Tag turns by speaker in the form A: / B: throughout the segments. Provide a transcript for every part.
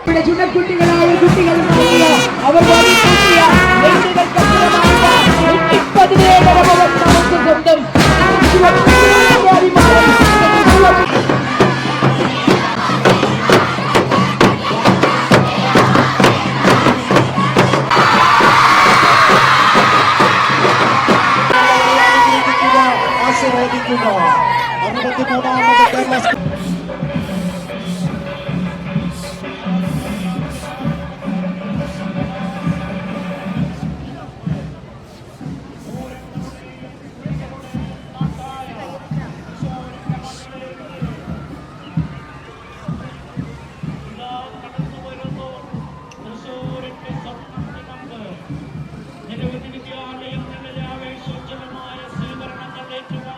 A: ഇവിടെ ചുണക്കുട്ടികളായ കുട്ടികൾ നൽകിയ അവർ വാങ്ങിക്കൂട്ടിയ നെല്ലുകൾക്കപ്പുറമായ നൂറ്റിപ്പതിനേഴര മുതൽ നമുക്ക്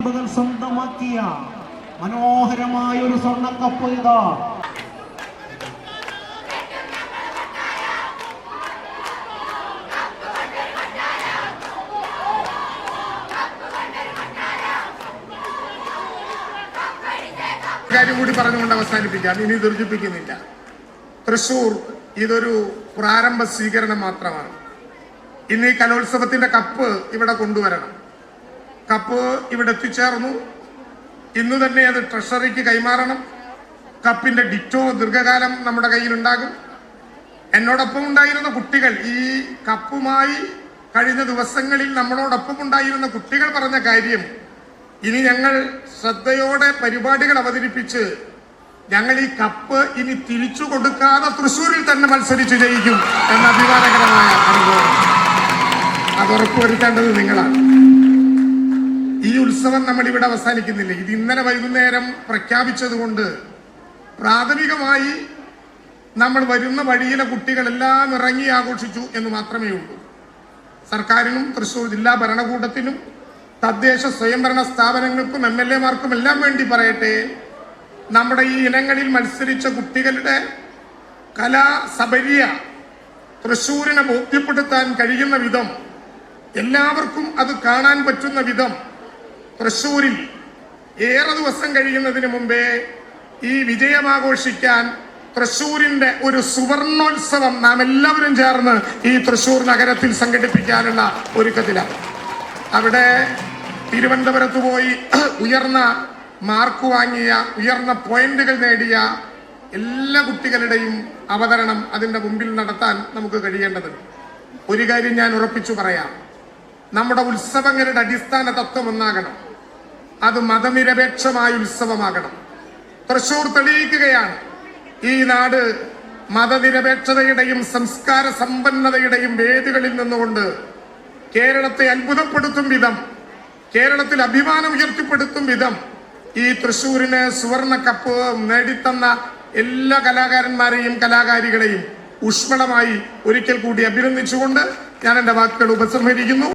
B: മുതൽ സ്വന്തമാക്കിയ മനോഹരമായ ഒരു സ്വർണ കപ്പ് ഇതാ.
C: കാര്യം കൂടി പറഞ്ഞുകൊണ്ട് അവസാനിപ്പിക്കാം. ഇനി ദുർജിപ്പിക്കുന്നില്ല തൃശൂർ ഇതൊരു പ്രാരംഭ സ്വീകരണം മാത്രമാണ്. ഇന്ന് ഈ കലോത്സവത്തിന്റെ കപ്പ് ഇവിടെ കൊണ്ടുവരണം. കപ്പ് ഇവിടെ എത്തിച്ചേർന്നു. ഇന്ന് തന്നെ അത് ട്രഷറിക്ക് കൈമാറണം. കപ്പിന്റെ ഡിറ്റോ ദീർഘകാലം നമ്മുടെ കയ്യിൽ കയ്യിലുണ്ടാകും. എന്നോടൊപ്പം ഉണ്ടായിരുന്ന കുട്ടികൾ ഈ കപ്പുമായി കഴിഞ്ഞ ദിവസങ്ങളിൽ നമ്മളോടൊപ്പം ഉണ്ടായിരുന്ന കുട്ടികൾ പറഞ്ഞ കാര്യം ഇനി ഞങ്ങൾ ശ്രദ്ധയോടെ പരിപാടികൾ അവതരിപ്പിച്ച് ഞങ്ങൾ ഈ കപ്പ് ഇനി തിരിച്ചു കൊടുക്കാതെ തൃശ്ശൂരിൽ തന്നെ മത്സരിച്ച് ജയിക്കും എന്ന അഭിമാനകരമായ അനുഭവം. അത് ഉറപ്പുവരുത്തേണ്ടത് നിങ്ങളാണ്. ഉത്സവം നമ്മൾ ഇവിടെ അവസാനിക്കുന്നില്ല? ഇത് ഇന്നലെ വൈകുന്നേരം പ്രഖ്യാപിച്ചതുകൊണ്ട് പ്രാഥമികമായി നമ്മൾ വരുന്ന വഴിയിലെ കുട്ടികളെല്ലാം ഇറങ്ങി ആഘോഷിച്ചു എന്ന് മാത്രമേ ഉള്ളൂ. സർക്കാരിനും തൃശൂർ ജില്ലാ ഭരണകൂടത്തിനും തദ്ദേശ സ്വയംഭരണ സ്ഥാപനങ്ങൾക്കും എം എൽ എമാർക്കും എല്ലാം വേണ്ടി പറയട്ടെ നമ്മുടെ ഈ ഇനങ്ങളിൽ മത്സരിച്ച കുട്ടികളുടെ കലാ തൃശ്ശൂരിനെ ബോധ്യപ്പെടുത്താൻ കഴിയുന്ന വിധം എല്ലാവർക്കും അത് കാണാൻ പറ്റുന്ന വിധം തൃശൂരിൽ ഏറെ ദിവസം കഴിയുന്നതിന് മുമ്പേ ഈ വിജയമാഘോഷിക്കാൻ തൃശൂരിന്റെ ഒരു സുവർണോത്സവം നാം എല്ലാവരും ചേർന്ന് ഈ തൃശൂർ നഗരത്തിൽ സംഘടിപ്പിക്കാനുള്ള ഒരുക്കത്തിലാണ്. അവിടെ തിരുവനന്തപുരത്ത് പോയി ഉയർന്ന മാർക്ക് വാങ്ങിയ ഉയർന്ന പോയിന്റുകൾ നേടിയ എല്ലാ കുട്ടികളുടെയും അവതരണം അതിന്റെ മുമ്പിൽ നടത്താൻ നമുക്ക് കഴിയേണ്ടതുണ്ട്. ഒരു കാര്യം ഞാൻ ഉറപ്പിച്ചു പറയാം. നമ്മുടെ ഉത്സവങ്ങളുടെ അടിസ്ഥാന തത്വം ഒന്നാകണം. അത് മതനിരപേക്ഷമായ ഉത്സവമാകണം. തൃശൂർ തെളിയിക്കുകയാണ്. ഈ നാട് മതനിരപേക്ഷതയുടെയും സംസ്കാര സമ്പന്നതയുടെയും വേദികളിൽ നിന്നുകൊണ്ട് കേരളത്തെ അത്ഭുതപ്പെടുത്തും വിധം കേരളത്തിൽ അഭിമാനം ഉയർത്തിപ്പെടുത്തും വിധം ഈ തൃശൂരിന് സുവർണ കപ്പ് നേടിത്തന്ന എല്ലാ കലാകാരന്മാരെയും കലാകാരികളെയും ഊഷ്മളമായി ഒരിക്കൽ കൂടി അഭിനന്ദിച്ചുകൊണ്ട് ഞാൻ എന്റെ വാക്കുകൾ ഉപസംഹരിക്കുന്നു.